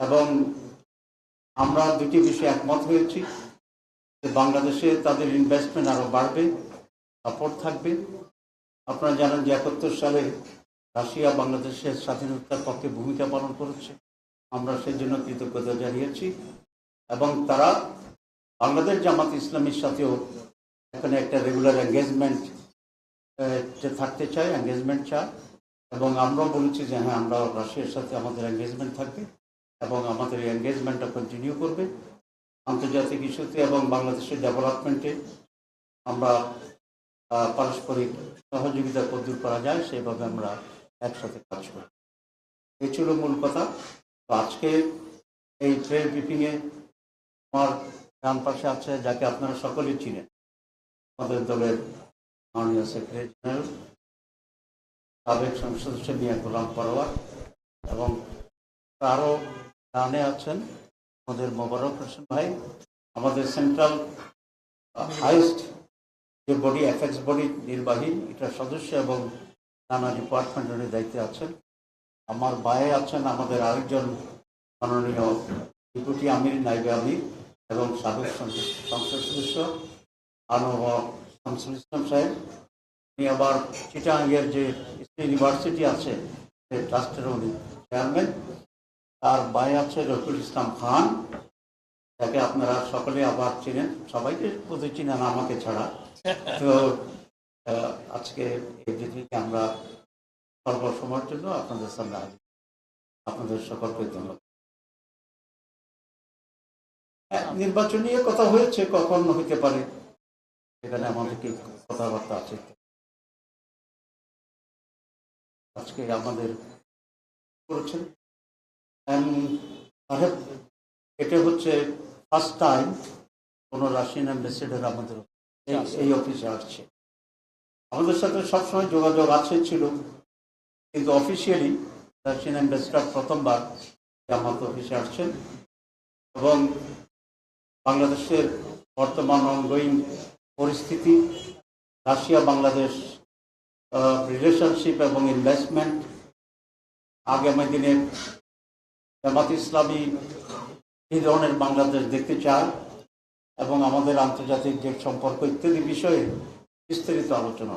এবং আমরা দুটি বিষয়ে একমত হয়েছি যে বাংলাদেশে তাদের ইনভেস্টমেন্ট আরও বাড়বে সাপোর্ট থাকবে। আপনারা জানেন যে একাত্তর সালে রাশিয়া বাংলাদেশের স্বাধীনতার পক্ষে ভূমিকা পালন করেছে। আমরা সেই জন্য কৃতজ্ঞতা জানিয়েছি। এবং তারা বাংলাদেশ জামাত ইসলামীর সাথেও এখানে একটা রেগুলার এঙ্গেজমেন্ট থাকতে চায় এঙ্গেজমেন্ট চায়। এবং আমরাও বলেছি যে হ্যাঁ আমরা রাশিয়ার সাথে আমাদের এঙ্গেজমেন্ট থাকবে। এবং আমাদের এঙ্গেজমেন্টটা কন্টিনিউ করবে। আন্তর্জাতিক ইস্যুতে এবং বাংলাদেশের ডেভেলপমেন্টে আমরা পারস্পরিক সহযোগিতা কদ্দূর করা যায়, সেভাবে আমরা একসাথে কাজ করি। এই ছিল মূল কথা। তো আজকে এই ট্রেড ব্রিফিংয়ে আমার ডান পাশে আছে, যাকে আপনারা সকলেই চিনেন। আমাদের দলের মাননীয় সেক্রেটারি জেনারেল সাবেক সংসদ সদস্য মিয়া গোলাম পরোয়ার এবং আরও ডানে আছেন আমাদের মোবারক হোসেন ভাই, আমাদের সেন্ট্রাল হাইস্ট যে বডি এফএক্স বডি নির্বাহী এটার সদস্য এবং নানা ডিপার্টমেন্টের দায়িত্বে আছেন। আমার বায়ে আছেন আমাদের আরেকজন মাননীয় ডেপুটি আমির নাইবে আমির এবং সাবেক সংসদ সদস্য আনোয়ার ইসলাম সাহেব। উনি আবার চিটাঙ্গের যে ইউনিভার্সিটি আছে, সেই ট্রাস্টের উনি চেয়ারম্যান তার বাই আছে রফিকুল ইসলাম খান। যাকে আপনারা সকলে আবার চিনেন। সবাইকে বোধহয় চিনেন আমাকে ছাড়া। তো আজকে এই দিদিকে আমরা স্বল্প সময়ের জন্য আপনাদের সামনে আপনাদের সকলকে ধন্যবাদ। হ্যাঁ, নির্বাচন নিয়ে কথা হয়েছে কখন হইতে পারে। সেখানে আমাদের কি কথাবার্তা আছে? আজকে আমাদের করেছেন। সাহেব এটা হচ্ছে ফার্স্ট টাইম কোন রাশিয়ান অ্যাম্বাসেডার আমাদের এই- অফিসে আসছে। আমাদের সাথে সবসময় যোগাযোগ আছে ছিল। কিন্তু অফিসিয়ালি রাশিয়ান অ্যাম্বাসেডার প্রথমবার জামাত অফিসে আসছেন। এবং বাংলাদেশের বর্তমান অনগোয়িং পরিস্থিতি রাশিয়া বাংলাদেশ রিলেশনশিপ এবং ইনভেস্টমেন্ট আগামী দিনে জামাত ইসলামী এই ধরনের বাংলাদেশ দেখতে চায় এবং আমাদের আন্তর্জাতিক যে সম্পর্ক ইত্যাদি বিষয়ে বিস্তারিত আলোচনা